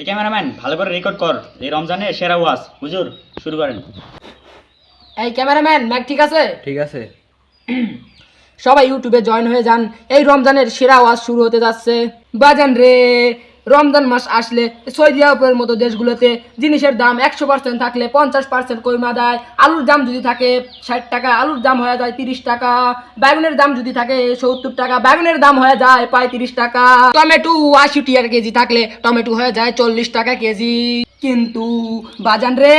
এই ক্যামেরাম্যান ভালো করে রেকর্ড কর। এই রমজানে সেরা ওয়াজ। হুজুর শুরু করেন। এই ক্যামেরাম্যান ম্যাক ঠিক আছে? ঠিক আছে। সবাই ইউটিউবে জয়েন হয়ে যান। এই রমজানের সেরা ওয়াজ শুরু হতে যাচ্ছে। বাজান রে! রমজান মাস আসলে সৌদি আরবের মতো দেশগুলোতে জিনিসের দাম একশো পার্সেন্ট থাকলে পঞ্চাশ পার্সেন্ট কইমা দেয়, আলুর দাম যদি থাকে ষাট টাকা, আলুর দাম হয়ে যায় তিরিশ টাকা, বেগুনের দাম যদি থাকে সত্তর টাকা, বেগুনের দাম হয়ে যায় পঁয়ত্রিশ টাকা। টমেটো আশি টাকা কেজি থাকলে টমেটো হয়ে যায় চল্লিশ টাকা কেজি। কিন্তু বাজান রে,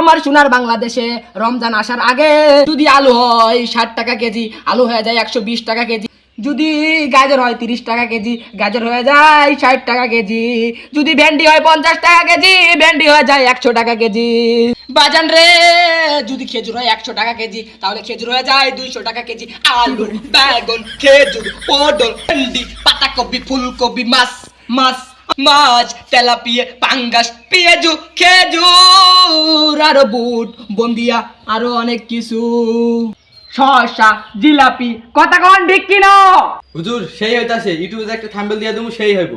আমার সোনার বাংলাদেশে রমজান আসার আগে যদি আলু হয় ষাট টাকা কেজি, আলু হয়ে যায় একশো বিশ টাকা কেজি। যদি গাজর হয় তিরিশ টাকা কেজি, গাজর হয়ে যায় ষাট টাকা কেজি, যদি ভেন্ডি হয় পঞ্চাশ টাকা কেজি, ভেন্ডি হয়ে যায় একশো টাকা কেজি। বাজান রে, যদি খেজুর হয় একশো টাকা কেজি, তাহলে খেজুর হয়ে যায় দুইশো টাকা কেজি। আলু, বেগুন, খেজুর, পটল, ভেন্ডি, পাতাকপি, ফুলকপি, মাছ মাছ মাছ, তেলাপিয়া, পাঙ্গাস, পেঁয়াজু, খেজুর, আরও বুট, বন্দিয়া, আরও অনেক কিছু। শসা জিলাপি কথা কন ঠিক কিনা? হুজুর সেই হইতাছে ইউটিউবে একটা থাম্বেল দিয়ে দেবো সেই হইব।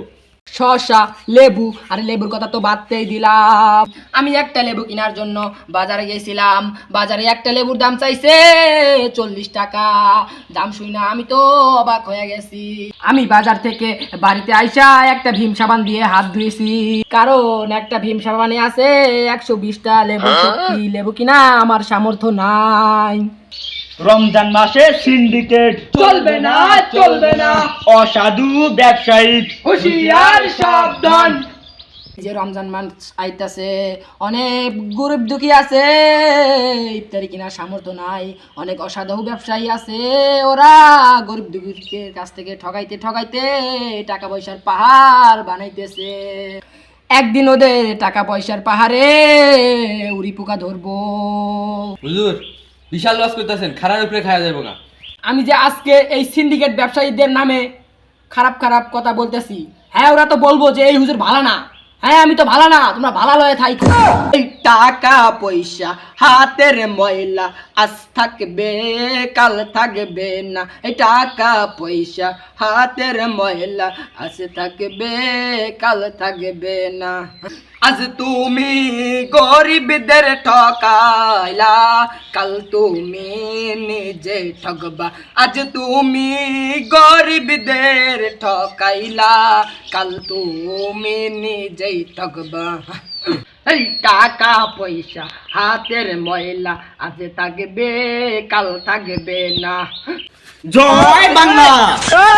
শসা লেবু আর লেবুর কথা তো বাদতেই দিলাম। আমি একটা লেবু কেনার জন্য বাজারে গেছিলাম। বাজারে একটা লেবুর দাম চাইছে চল্লিশ টাকা। দাম শুই না আমি তো অবাক হয়ে গেছি। আমি বাজার থেকে বাড়িতে আইসা একটা ভীম সাবান দিয়ে হাত ধুয়েছি কারণ একটা ভীম সাবানে আছে একশো বিশটা লেবু লেবু কিনা আমার সামর্থ্য নাই। রমজান মাসে সিন্ডিকেট চলবে না, চলবে না। অসাধু ব্যবসায়ী হুঁশিয়ার সাবধান। যে রমজান মাস আইতাছে অনেক গরিব দুঃখী আছে ইফতারি কিনার সামর্থ্য নাই অনেক অসাধু ব্যবসায়ী আছে ওরা গরিব দুঃখীর কাছ থেকে ঠগাইতে ঠগাইতে টাকা পয়সার পাহাড় বানাইতেছে। একদিন ওদের টাকা পয়সার পাহাড়ে উড়ি পোকা ধরবো। হুজুর বিশাল লস করতেছেন খারার উপরে খাওয়া যাব না। আমি যে আজকে এই সিন্ডিকেট ব্যবসায়ীদের নামে খারাপ খারাপ কথা বলতেছি হ্যাঁ ওরা তো বলব যে এই হুজুর ভালো না। হ্যাঁ আমি তো ভালো না তোমরা ভালো লয়ে থাই টাকা পয়সা হাতের ময়লা আজ থাকবে কাল থাকবে না। এই টাকা পয়সা হাতের ময়লা আজ থাকবে কাল থাকবে না। আজ তুমি গরিবদের ঠকাইলা কাল তুমি নিজে ঠকবা। আজ তুমি গরিবদের ঠকাইলা কাল তুমি নিজেই ঠকবা। এই টাকা পয়সা হাতের ময়লা আজ থাকবে কাল থাকবে না। জয় বাংলা!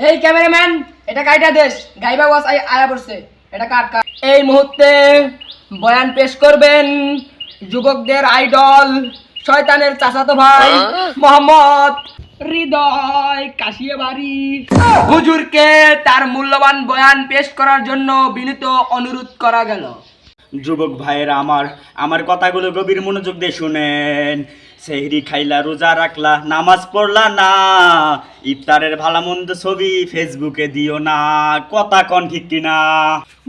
এই ক্যামেরাম্যান এটা কাইটা দেশ? গাইবা ওয়াস আয়া পড়ছে। এটা কাট কাট এই মুহূর্তে বয়ান পেশ করবেন যুবকদের আইডল শয়তানের চাচাতো ভাই মোহাম্মদ হৃদয় কাশিয়ে বাড়ি হুজুরকে তার মূল্যবান বয়ান পেশ করার জন্য বিনীত অনুরোধ করা গেল। যুবক ভাইয়েরা আমার আমার কথাগুলো গভীর মনোযোগ দিয়ে শুনেন। সেহরি খাইলা রোজা রাখলা নামাজ পড়লা না। ইফতারের ভালো মন্দ ছবি ফেসবুকে দিও না কথা কন ঠিক কিনা।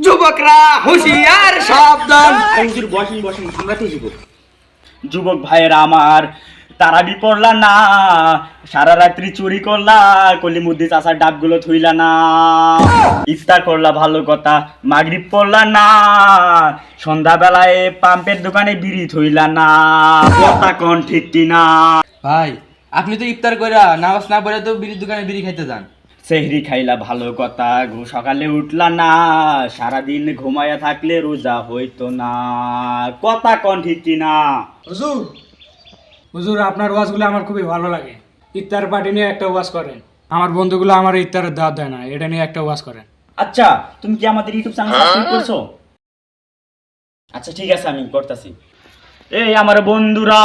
যুবকরা হুঁশিয়ার সাবধান। হুজুর বসেন বসেন আমরা তো যুবক। যুবক ভাইয়েরা আমার তারাবি পড়লা না সারা রাত্রি চুরি করলা কলিমুদ্দি চাষার ডাবগুলো থুইলা না। ইফতার করলা ভালো কথা মাগরিব পড়লা না। সন্ধ্যাবেলায় পাম্পের দোকানে বিড়ি থইলা না কথা কন ঠিক কিনা। ভাই আপনি তো ইফতার কইরা নামাজ না পড়ে তো বিড়ির দোকানে বিড়ি খাইতে যান। সেহরি খাইলা ভালো কথা সকালে উঠলা না সারাদিন ঘুমায়া থাকলে রোজা হইতো না। কথা কন ঠিক কিনা। হুজুর হুজুর আপনার ওয়াজগুলো আমার খুবই ভালো লাগে। ইফতার পার্টি নিয়ে একটা ওয়াজ করেন। আমার বন্ধুগুলো আমার ইফতারের দাওয়াত দেয় না এটা নিয়ে একটা ওয়াজ করেন। আচ্ছা তুমি কি আমাদের ইউটিউব চ্যানেল সাবস্ক্রাইব করছ? আচ্ছা ঠিক আছে, আমি করতেছি। এই আমার বন্ধুরা,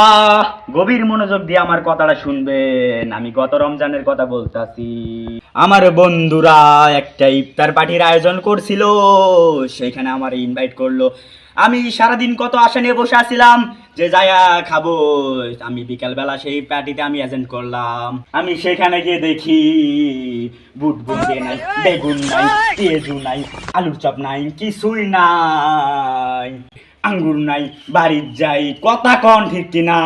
গভীর মনোযোগ দিয়ে আমার কথাটা শুনবেন। আমি গত রমজানের কথা বলতাছি। আমার বন্ধুরা, একটা ইফতার পার্টির আয়োজন করছিল। সেখানে আমার ইনভাইট করল। আমি সারাদিন কত আশা নিয়ে বসে আছিলাম? যে যায়া খাব আমি বিকালবেলা সেই পার্টিতে আমি এজেন্ট করলাম। আমি সেখানে গিয়ে দেখি বুট বুট নাই বেগুন নাই পেঁয়াজু নাই আলুর চপ নাই কিছুই নাই আঙ্গুর নাই বাড়ির যাই কথা কন ঠিক কিনা?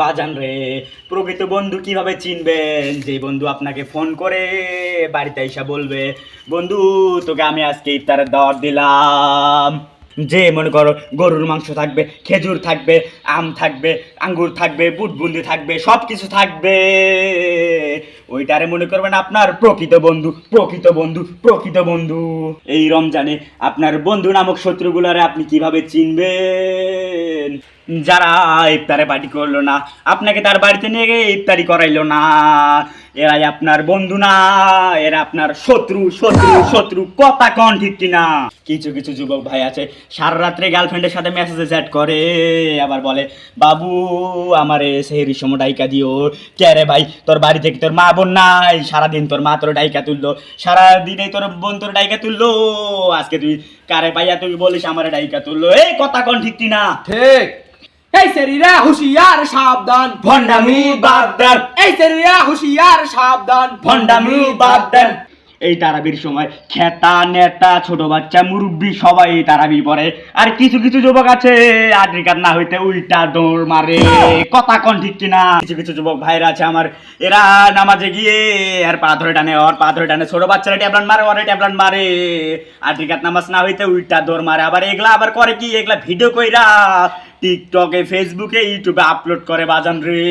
বাজান রে প্রকৃত বন্ধু কীভাবে চিনবেন যে বন্ধু আপনাকে ফোন করে বাড়িতে এসে বলবে বন্ধু তোকে আমি আজকে ইফতারের দাওয়াত দিলাম। যে মনে করো গরুর মাংস থাকবে, খেজুর থাকবে, আম থাকবে, আঙ্গুর থাকবে বুটবুন্দি থাকবে সব কিছু থাকবে। ওইটারে মনে করবেন আপনার প্রকৃত বন্ধু প্রকৃত বন্ধু প্রকৃত বন্ধু। এই রমজানে আপনার বন্ধু নামক শত্রুগুলারে আপনি কীভাবে চিনবেন? যারা ইফতারে পার্টি করল না, আপনাকে তার বাড়িতে নিয়ে গিয়ে ইফতারি করাইলো না। এরাই আপনার বন্ধু না, এরা আপনার শত্রু শত্রু শত্রু, কথা কন ঠিক কিনা। কিছু কিছু যুবক ভাই আছে, সারা রাত্রে গার্লফ্রেন্ডের সাথে মেসেজে চ্যাট করে, আবার বলে, বাবু, আমারে সেহেরি সময় ডাইকা দিও। কে রে ভাই, তোর বাড়ি থেকে তোর মা বোন নাই সারাদিন তোর মা তোর ডাইকা তুললো সারাদিনে তোর বোন তোর ডাইকা তুললো। আজকে তুই কারে পাইয়া তুই বলিস আমার ডাইকা তুললো। এই কথা কোন ঠিক না ঠিক। এই সেরিরা হুশিয়ার সাবধান। ভণ্ডামি বাদ দেন। এই সেরিরা হুশিয়ার সাবধান। ভণ্ডামি বাদ দেন। এই তারাবির সময়। খেতা, নেতা, ছোট বাচ্চা, মুরব্বী সবাই এই তারাবি পড়ে। আর কিছু কিছু যুবক আছে আদ্রিকার না হইতে উল্টা দৌড় মারে। কথা কন ঠিক কিনা? কিছু কিছু যুবক ভাইরা আছে আমার। এরা নামাজে গিয়ে আর পা ধরে টানে, ওর পা ধরে টানে। ছোট বাচ্চারা ট্যাবলান মারে, ওরে ট্যাবলান মারে। আদ্রিকার নামাজ না হইতে উল্টা দৌড় মারে। আবার এগুলা আবার করে কি? এগুলা ভিডিও কইরা টিকটকে ফেসবুকে ইউটিউবে আপলোড করে বাজান রে।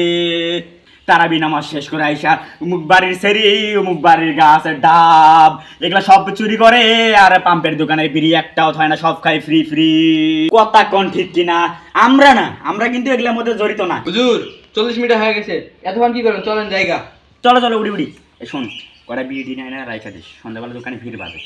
তারাবি নামাজ শেষ করে আইসা মুখ বাড়ির সেরি মুখ বাড়ির গাছের ডাব এগুলা সব চুরি করে আর পাম্পের দোকানের বিড়ি একটাও হয় না সব খাই ফ্রি ফ্রি কথা কোন ঠিক কিনা আমরা না আমরা কিন্তু এগুলোর মধ্যে জড়িত না। হুজুর চল্লিশ মিনিট হয়ে গেছে। এতক্ষণ কি করবেন? চলেন জায়গা। চলো চলো উড়ি উড়ি। এ শোন কটা বিড়ি নাই না রাইখা দিস। সন্ধ্যাবেলা দোকানে ভিড় বাজে।